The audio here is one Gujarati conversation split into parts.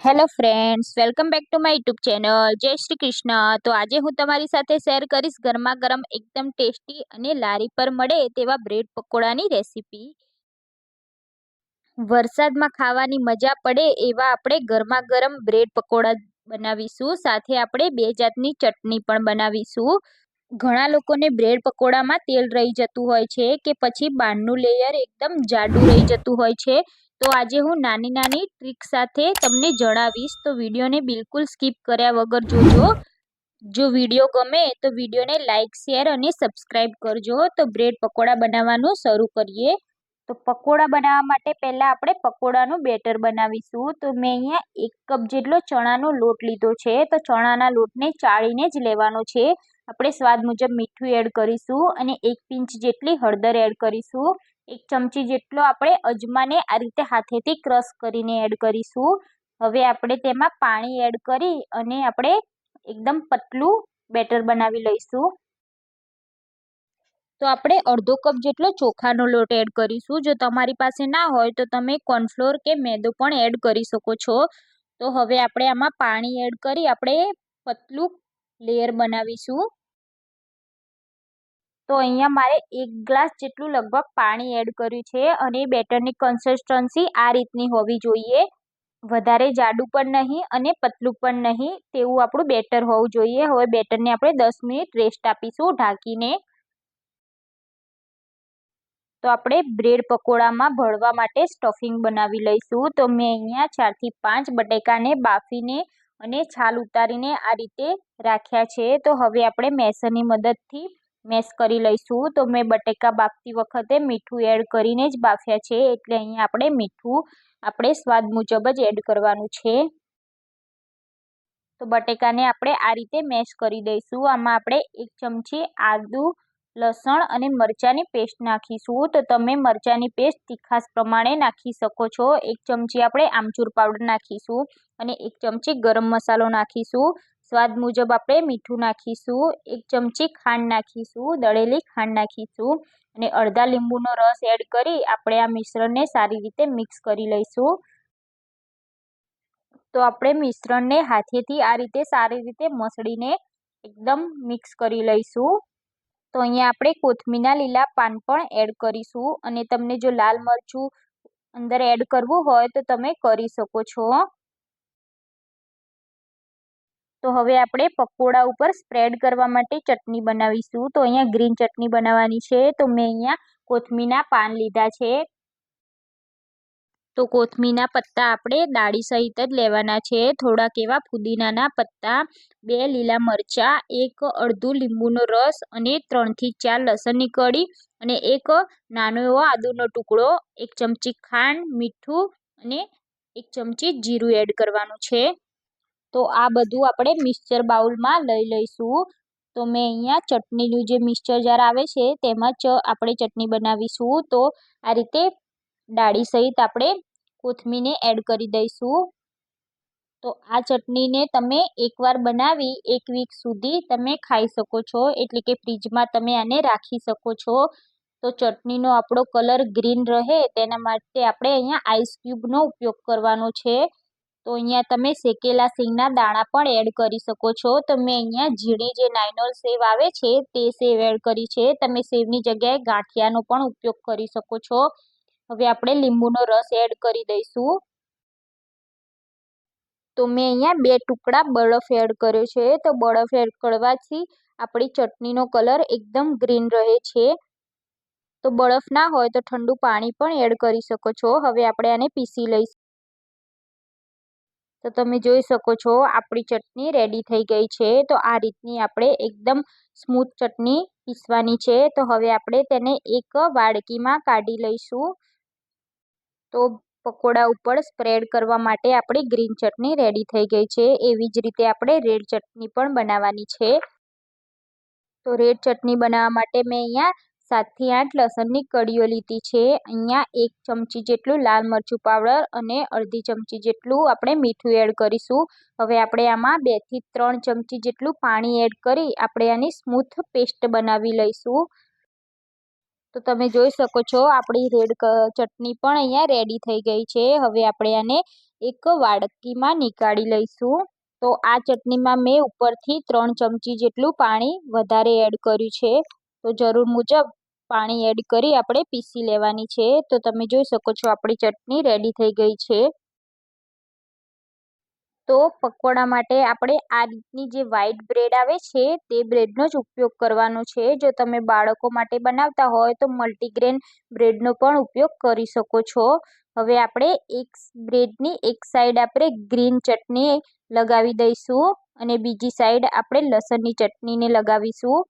Hello friends welcome back to my YouTube channel જય શ્રી કૃષ્ણ તો આજે હું તમારી સાથે શેર કરીશ ગરમા ગરમ એકદમ ટેસ્ટી અને લારી પર મળે તેવા બ્રેડ પકોડાની રેસીપી વરસાદમાં ખાવાની મજા પડે એવા આપણે ગરમા ગરમ બ્રેડ પકોડા બનાવીશું. સાથે આપણે બે જાતની ચટણી પણ બનાવીશું. ઘણા લોકોને બ્રેડ પકોડામાં તેલ રહી જતું હોય છે કે પછી બારનું લેયર એકદમ જાડું રહી જતું હોય છે. તો આજે હું નાની નાની ટ્રીક સાથે તમને જણાવીશ. તો વિડીયોને બિલકુલ સ્કીપ કર્યા વગર જોજો. જો વીડિયો ગમે તો વિડીયોને લાઇક શેર અને સબસ્ક્રાઈબ કરજો. તો બ્રેડ પકોડા બનાવવાનું શરૂ કરીએ. તો પકોડા બનાવવા માટે પહેલાં આપણે પકોડાનું બેટર બનાવીશું. તો મેં અહીંયા એક કપ જેટલો ચણાનો લોટ લીધો છે. તો ચણાના લોટને ચાળીને જ લેવાનો છે. આપણે સ્વાદ મુજબ મીઠું એડ કરીશું અને એક પિંચ જેટલી હળદર એડ કરીશું. એક ચમચી જેટલો આપણે અજમાને આ રીતે હાથેથી ક્રશ કરીને એડ કરીશું. હવે આપણે તેમાં પાણી એડ કરી અને આપણે એકદમ પતલું બેટર બનાવી લઈશું. તો આપણે અડધો કપ જેટલો ચોખાનો લોટ એડ કરીશું. જો તમારી પાસે ના હોય તો તમે કોર્નફ્લોર કે મેદો પણ એડ કરી શકો છો. તો હવે આપણે આમાં પાણી એડ કરી આપણે પતલું લેયર બનાવીશું. તો અહીંયા મારે એક ગ્લાસ જેટલું લગભગ પાણી એડ કર્યું છે અને બેટરની કન્સિસ્ટન્સી આ રીતની હોવી જોઈએ. વધારે જાડું પણ નહીં અને પતલું પણ નહીં, તેવું આપણું બેટર હોવું જોઈએ. હવે બેટરને આપણે દસ મિનિટ રેસ્ટ આપીશું ઢાંકીને. તો આપણે બ્રેડ પકોડામાં ભળવા માટે સ્ટફિંગ બનાવી લઈશું. તો મેં અહીંયા ચારથી પાંચ બટેકાને બાફીને અને છાલ ઉતારીને આ રીતે રાખ્યા છે. તો હવે આપણે મેસરની મદદથી મેશ કરી લઈશું. તો મેં બટેકા બાફતી વખતે મીઠું એડ કરીને જ બાફ્યા છે. એટલે અહીંયા આપણે મીઠું આપણે સ્વાદ મુજબ જ એડ કરવાનું છે. તો બટેકાને આપણે આ રીતે મેશ કરી દઈશું. આમાં આપણે એક ચમચી આદુ, લસણ અને મરચાંની પેસ્ટ નાખીશું. તો તમે મરચાંની પેસ્ટ તીખાસ પ્રમાણે નાખી શકો છો. એક ચમચી આપણે આમચૂર પાવડર નાખીશું અને એક ચમચી ગરમ મસાલો નાખીશું. સ્વાદ મુજબ આપણે મીઠું નાખીશું, એક ચમચી ખાંડ નાખીશું, દળેલી ખાંડ નાખીશું અને અડધા લીંબુનો રસ એડ કરી આપણે આ મિશ્રણને સારી રીતે મિક્સ કરી લઈશું. તો આપણે મિશ્રણને હાથેથી આ રીતે સારી રીતે મસળીને એકદમ મિક્સ કરી લઈશું. તો અહીંયા આપણે કોથમીના લીલા પાન પણ એડ કરીશું અને તમને જો લાલ મરચું અંદર એડ કરવું હોય તો તમે કરી શકો છો. તો હવે આપણે પકોડા ઉપર સ્પ્રેડ કરવા માટે ચટણી બનાવીશું. તો અહીંયા ગ્રીન ચટણી બનાવવાની છે. તો મેં અહીંયા કોથમીના પાન લીધા છે. તો કોથમીના પત્તા આપણે દાળી સહિત જ લેવાના છે. થોડાક એવા ફુદીનાના પત્તા, બે લીલા મરચાં, એક અડધું લીંબુનો રસ અને ત્રણથી ચાર લસણની કળી અને એક નાનો એવો આદુનો ટુકડો, એક ચમચી ખાંડ, મીઠું અને એક ચમચી જીરું એડ કરવાનું છે. તો આ બધું આપણે મિક્સચર બાઉલમાં લઈ લઈશું. તો મેં અહીંયા ચટણીનું જે મિક્સચર જાર આવે છે, તેમાં જ આપણે ચટણી બનાવીશું. તો આ રીતે ડાળી સહિત આપણે કોથમીને એડ કરી દઈશું. તો આ ચટણીને તમે એકવાર બનાવી એક વીક સુધી તમે ખાઈ શકો છો, એટલે કે ફ્રીજમાં તમે આને રાખી શકો છો. તો ચટણીનો આપણો કલર ગ્રીન રહે, તેના માટે આપણે અહીંયા આઈસ ક્યુબનો ઉપયોગ કરવાનો છે. તો અહીંયા તમે શેકેલા સિંગના દાણા પણ એડ કરી શકો છો. તો મેં અહીંયા ઝીણી જે નાઇનોલ સેવ આવે છે, તે સેવ એડ કરી છે. તમે સેવની જગ્યાએ ગાંઠિયાનો પણ ઉપયોગ કરી શકો છો. હવે આપણે લીંબુનો રસ એડ કરી દઈશું. તો મેં અહીંયા બે ટુકડા બરફ એડ કર્યો છે. તો બરફ એડ કરવાથી આપણી ચટણીનો કલર એકદમ ગ્રીન રહે છે. તો બરફ ના હોય તો ઠંડુ પાણી પણ એડ કરી શકો છો. હવે આપણે આને પીસી લઈશું. તો તમે જોઈ શકો છો, આપણી ચટણી રેડી થઈ ગઈ છે. તો આ રીતની આપણે એકદમ સ્મૂથ ચટણી પીસવાની છે. તો હવે આપણે તેને એક વાડકીમાં કાઢી લઈશું. તો પકોડા ઉપર સ્પ્રેડ કરવા માટે આપણી ગ્રીન ચટણી રેડી થઈ ગઈ છે. એવી જ રીતે આપણે રેડ ચટણી પણ બનાવવાની છે. તો રેડ ચટણી બનાવવા માટે મેં અહીંયા સાતથી આઠ લસણની કળીઓ લીધી છે. અહીંયા એક ચમચી જેટલું લાલ મરચું પાવડર અને અડધી ચમચી જેટલું આપણે મીઠું એડ કરીશું. હવે આપણે આમાં બેથી ત્રણ ચમચી જેટલું પાણી એડ કરી આપણે આની સ્મૂથ પેસ્ટ બનાવી લઈશું. તો તમે જોઈ શકો છો આપણી રેડ ચટણી પણ અહીંયા રેડી થઈ ગઈ છે. હવે આપણે આને એક વાડકીમાં નીકાળી લઈશું. તો આ ચટણીમાં મેં ઉપરથી ત્રણ ચમચી જેટલું પાણી વધારે એડ કર્યું છે. તો જરૂર મુજબ પાણી એડ કરી આપણે પીસી લેવાની છે. તો તમે જોઈ શકો છો આપણી ચટણી રેડી થઈ ગઈ છે. તો પકોડા માટે આપણે આ રીતની જે વ્હાઈટ બ્રેડ આવે છે, તે બ્રેડનો જ ઉપયોગ કરવાનો છે. જો તમે બાળકો માટે બનાવતા હોય તો મલ્ટીગ્રેન બ્રેડનો પણ ઉપયોગ કરી શકો છો. હવે આપણે એક બ્રેડની એક સાઈડ આપણે ગ્રીન ચટણી લગાવી દઈશું અને બીજી સાઈડ આપણે લસણની ચટણીને લગાવીશું.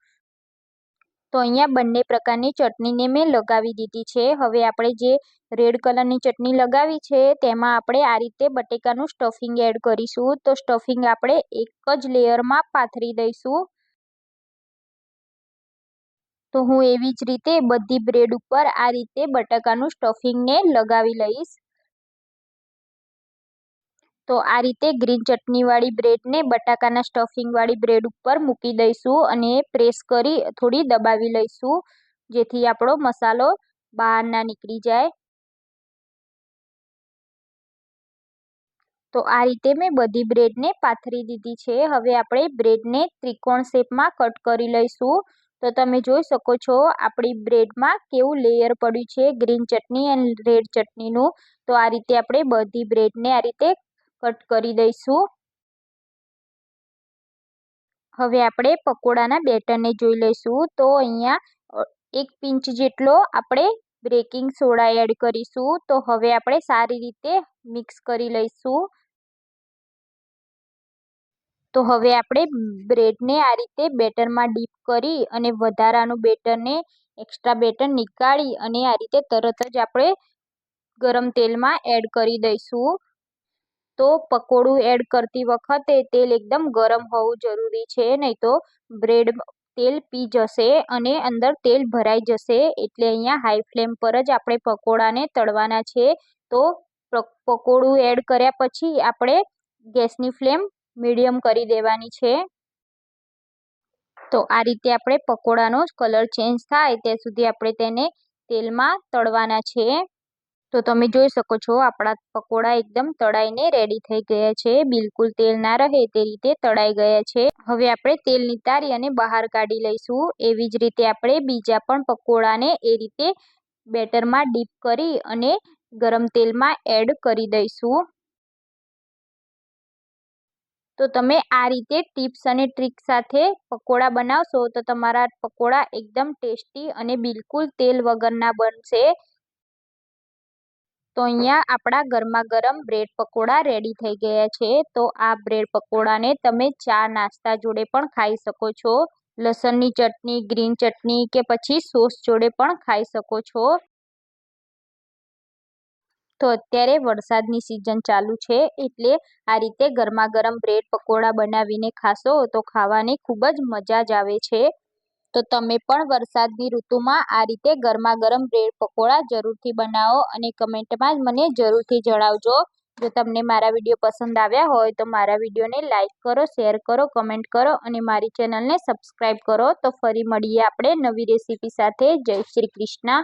તો અહીંયા બંને પ્રકારની ચટણીને મેં લગાવી દીધી છે. હવે આપણે જે રેડ કલરની ચટણી લગાવી છે, તેમાં આપણે આ રીતે બટેકાનું સ્ટફિંગ એડ કરીશું. તો સ્ટફિંગ આપણે એક જ લેયરમાં પાથરી દઈશું. તો હું એવી જ રીતે બધી બ્રેડ ઉપર આ રીતે બટાકાનું સ્ટફિંગને લગાવી લઈશ. તો આ રીતે ગ્રીન ચટણીવાળી બ્રેડને બટાકાના સ્ટફિંગવાળી બ્રેડ ઉપર મૂકી દઈશું અને પ્રેસ કરી થોડી દબાવી લઈશું, જેથી આપણો મસાલો બહાર ના નીકળી જાય. તો આ રીતે મેં બધી બ્રેડને પાથરી દીધી છે. હવે આપણે બ્રેડને ત્રિકોણ શેપમાં કટ કરી લઈશું. તો તમે જોઈ શકો છો, આપણી બ્રેડમાં કેવું લેયર પડ્યું છે, ગ્રીન ચટણી એન્ડ રેડ ચટણીનું. તો આ રીતે આપણે બધી બ્રેડને આ રીતે કટ કરી દઈશું. હવે આપણે પકોડાના બેટરને જોઈ લઈશું. તો અહીંયા એક પિંચ જેટલો આપણે બેકિંગ સોડા એડ કરીશું. તો હવે આપણે સારી રીતે મિક્સ કરી લઈશું. તો હવે આપણે બ્રેડને આ રીતે બેટરમાં ડીપ કરી અને વધારાનું બેટરને, એક્સ્ટ્રા બેટર નીકાળી અને આ રીતે તરત જ આપણે ગરમ તેલમાં એડ કરી દઈશું. તો પકોડું એડ કરતી વખતે તેલ એકદમ ગરમ હોવું જરૂરી છે, નહીં તો બ્રેડ તેલ પી જશે અને અંદર તેલ ભરાઈ જશે. એટલે અહીંયા હાઈ ફ્લેમ પર જ આપણે પકોડાને તળવાના છે. તો પકોડું એડ કર્યા પછી આપણે ગેસની ફ્લેમ મીડિયમ કરી દેવાની છે. તો આ રીતે આપણે પકોડાનો કલર ચેન્જ થાય, ત્યાં સુધી આપણે તેને તેલમાં તળવાના છે. તો તમે જોઈ શકો છો, આપણા પકોડા એકદમ તળાઈને રેડી થઈ ગયા છે. બિલકુલ તેલ ના રહે તે રીતે તળાઈ ગયા છે. હવે આપણે તેલ નિતારી અને બહાર કાઢી લઈશું. એવી જ રીતે આપણે બીજા પણ પકોડાને એ રીતે બેટરમાં ડીપ કરી અને ગરમ તેલમાં એડ કરી દઈશું. તો તમે આ રીતે ટિપ્સ અને ટ્રીક સાથે પકોડા બનાવશો તો તમારા પકોડા એકદમ ટેસ્ટી અને બિલકુલ તેલ વગરના બનશે. તો અહીંયા આપણા ગરમા ગરમ બ્રેડ પકોડા રેડી થઈ ગયા છે. તો આ બ્રેડ પકોડાને તમે ચા નાસ્તા જોડે પણ ખાઈ શકો છો. લસણની ચટણી, ગ્રીન ચટણી કે પછી સોસ જોડે પણ ખાઈ શકો છો. તો અત્યારે વરસાદની સિઝન ચાલુ છે એટલે આ રીતે ગરમા ગરમ બ્રેડ પકોડા બનાવીને ખાશો તો ખાવાની ખૂબ જ મજા જ આવે છે. તો તમે પણ વરસાદની ઋતુમાં આ રીતે ગરમા ગરમ બ્રેડ પકોડા જરૂરથી બનાવો અને કમેન્ટમાં મને જરૂરથી જણાવજો. જો તમને મારા વીડિયો પસંદ આવ્યા હોય તો મારા વિડીયોને લાઇક કરો, શેર કરો, કમેન્ટ કરો અને મારી ચેનલને સબસ્ક્રાઈબ કરો. તો ફરી મળીએ આપણે નવી રેસીપી સાથે. જય શ્રી કૃષ્ણ.